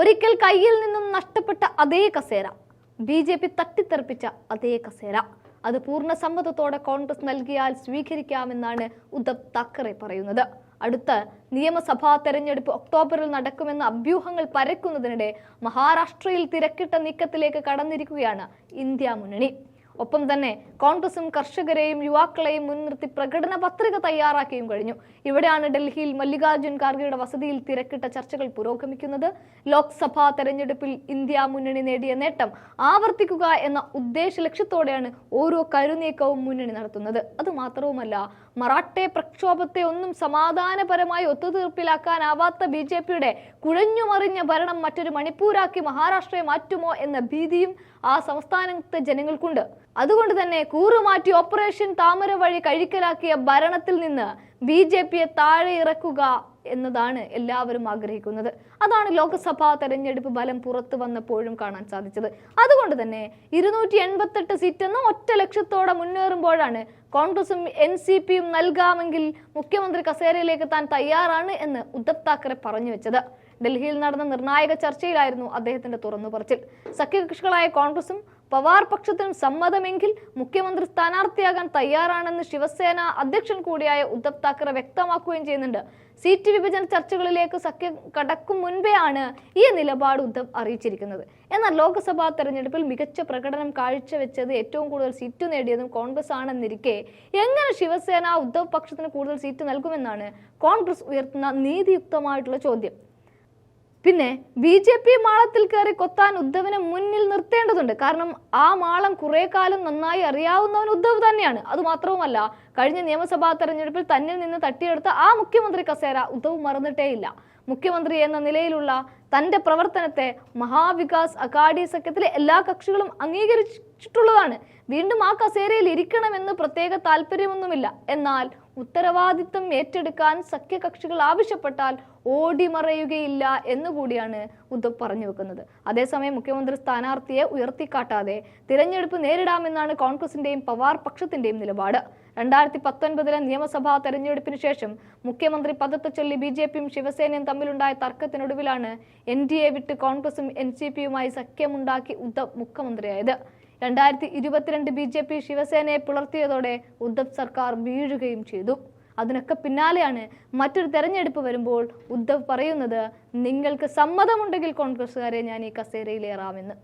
ഒരിക്കൽ കയ്യിൽ നിന്നും നഷ്ടപ്പെട്ട അതേ കസേര. ബി ജെ പി തട്ടിത്തെറിപ്പിച്ച അതേ കസേര. അത് പൂർണ സമ്മതത്തോടെ കോൺഗ്രസ് നൽകിയാൽ സ്വീകരിക്കാമെന്നാണ് ഉദ്ധവ് താക്കറെ പറയുന്നത്. അടുത്ത നിയമസഭാ തെരഞ്ഞെടുപ്പ് ഒക്ടോബറിൽ നടക്കുമെന്ന അഭ്യൂഹങ്ങൾ പരക്കുന്നതിനിടെ മഹാരാഷ്ട്രയിൽ തിരക്കിട്ട നീക്കത്തിലേക്ക് കടന്നിരിക്കുകയാണ് ഇന്ത്യ മുന്നണി. ഒപ്പം തന്നെ കോൺഗ്രസും കർഷകരെയും യുവാക്കളെയും മുൻനിർത്തി പ്രകടന പത്രിക തയ്യാറാക്കിയും കഴിഞ്ഞു. ഇവിടെയാണ് ഡൽഹിയിൽ മല്ലികാർജുൻ ഖാർഗെയുടെ വസതിയിൽ തിരക്കിട്ട ചർച്ചകൾ പുരോഗമിക്കുന്നത്. ലോക്സഭാ തെരഞ്ഞെടുപ്പിൽ ഇന്ത്യ മുന്നണി നേടിയ നേട്ടം ആവർത്തിക്കുക എന്ന ഉദ്ദേശ ലക്ഷ്യത്തോടെയാണ് ഓരോ കരുനീക്കവും മുന്നണി നടത്തുന്നത്. അത് മാത്രവുമല്ല മറാഠെ പ്രക്ഷോഭത്തെ ഒന്നും സമാധാനപരമായി ഒത്തുതീർപ്പിലാക്കാനാവാത്ത ബി ജെ പിയുടെ കുഴഞ്ഞുമറിഞ്ഞ ഭരണം മറ്റൊരു മണിപ്പൂരാക്കി മഹാരാഷ്ട്രയെ മാറ്റുമോ എന്ന ഭീതിയും ആ സംസ്ഥാനത്തെ ജനങ്ങൾക്കുണ്ട്. അതുകൊണ്ട് തന്നെ കൂറുമാറ്റി ഓപ്പറേഷൻ താമര വഴി കഴിക്കലാക്കിയ ഭരണത്തിൽ നിന്ന് ബി ജെ പിയെ താഴെ ഇറക്കുക എന്നതാണ് എല്ലാവരും ആഗ്രഹിക്കുന്നത്. അതാണ് ലോക്സഭാ തെരഞ്ഞെടുപ്പ് ഫലം പുറത്തു വന്നപ്പോഴും കാണാൻ സാധിച്ചത്. അതുകൊണ്ട് തന്നെ ഇരുന്നൂറ്റി എൺപത്തെട്ട് സീറ്റ് എന്ന ഒറ്റ ലക്ഷത്തോടെ മുന്നേറുമ്പോഴാണ് കോൺഗ്രസും എൻ സി പിയും നൽകാമെങ്കിൽ മുഖ്യമന്ത്രി കസേരയിലേക്ക് താൻ തയ്യാറാണ് എന്ന് ഉദ്ധവ് താക്കറെ പറഞ്ഞു വെച്ചത്. ഡൽഹിയിൽ നടന്ന നിർണായക ചർച്ചയിലായിരുന്നു അദ്ദേഹത്തിന്റെ തുറന്നു പറച്ചിൽ സഖ്യകക്ഷികളായ കോൺഗ്രസും പവാർ പക്ഷത്തിന് സമ്മതമെങ്കിൽ മുഖ്യമന്ത്രി സ്ഥാനാർത്ഥിയാകാൻ തയ്യാറാണെന്ന് ശിവസേന അധ്യക്ഷൻ കൂടിയായ ഉദ്ധവ് താക്കറെ വ്യക്തമാക്കുകയും ചെയ്യുന്നുണ്ട്. സീറ്റ് വിഭജന ചർച്ചകളിലേക്ക് സഖ്യം കടക്കും മുൻപേ ആണ് ഈ നിലപാട് ഉദ്ധവ് അറിയിച്ചിരിക്കുന്നത്. എന്നാൽ ലോക്സഭാ തെരഞ്ഞെടുപ്പിൽ മികച്ച പ്രകടനം കാഴ്ചവെച്ചത് ഏറ്റവും കൂടുതൽ സീറ്റ് നേടിയതും കോൺഗ്രസ് ആണെന്നിരിക്കെ എങ്ങനെ ശിവസേന ഉദ്ധവ് പക്ഷത്തിന് കൂടുതൽ സീറ്റ് നൽകുമെന്നാണ് കോൺഗ്രസ് ഉയർത്തുന്ന നീതിയുക്തമായിട്ടുള്ള ചോദ്യം. പിന്നെ ബി ജെ പി മാളത്തിൽ കയറി കൊത്താൻ ഉദ്ധവിനെ മുന്നിൽ നിർത്തേണ്ടതുണ്ട്. കാരണം ആ മാളം കുറെ കാലം നന്നായി അറിയാവുന്നവൻ ഉദ്ധവ് തന്നെയാണ്. അത് മാത്രവുമല്ല കഴിഞ്ഞ നിയമസഭാ തെരഞ്ഞെടുപ്പിൽ തന്നിൽ നിന്ന് തട്ടിയെടുത്ത ആ മുഖ്യമന്ത്രി കസേര ഉദ്ധവ് മറന്നിട്ടേയില്ല. മുഖ്യമന്ത്രി എന്ന നിലയിലുള്ള തന്റെ പ്രവർത്തനത്തെ മഹാവികാസ് അക്കാഡി സഖ്യത്തിലെ എല്ലാ കക്ഷികളും അംഗീകരിച്ചിട്ടുള്ളതാണ് വീണ്ടും ആ കസേരയിൽ ഇരിക്കണമെന്ന് പ്രത്യേക താല്പര്യമൊന്നുമില്ല. എന്നാൽ ഉത്തരവാദിത്തം ഏറ്റെടുക്കാൻ സഖ്യകക്ഷികൾ ആവശ്യപ്പെട്ടാൽ ഓടിമറയുകയില്ല എന്നുകൂടിയാണ് ഉദ്ധവ് പറഞ്ഞു വെക്കുന്നത്. അതേസമയം മുഖ്യമന്ത്രി സ്ഥാനാർത്ഥിയെ ഉയർത്തിക്കാട്ടാതെ തിരഞ്ഞെടുപ്പ് നേരിടാമെന്നാണ് കോൺഗ്രസിന്റെയും പവാർ പക്ഷത്തിന്റെയും നിലപാട്. രണ്ടായിരത്തി പത്തൊൻപതിലെ നിയമസഭാ തെരഞ്ഞെടുപ്പിന് ശേഷം മുഖ്യമന്ത്രി പദത്തെ ചൊല്ലി ബി ജെ പിയും ശിവസേനയും തമ്മിലുണ്ടായ തർക്കത്തിനൊടുവിലാണ് എൻ ഡി എ വിട്ട് കോൺഗ്രസും എൻ സി പിയുമായി സഖ്യമുണ്ടാക്കി ഉദ്ധവ് മുഖ്യമന്ത്രിയായത്. രണ്ടായിരത്തി ഇരുപത്തിരണ്ട് ബി ജെ പി ശിവസേനയെ പുലർത്തിയതോടെ ഉദ്ധവ് സർക്കാർ വീഴുകയും ചെയ്തു. അതിനൊക്കെ പിന്നാലെയാണ് മറ്റൊരു തെരഞ്ഞെടുപ്പ് വരുമ്പോൾ ഉദ്ധവ് പറയുന്നത് നിങ്ങൾക്ക് സമ്മതമുണ്ടെങ്കിൽ കോൺഗ്രസ്സുകാരെ ഞാൻ ഈ കസേരയിലേറാമെന്ന്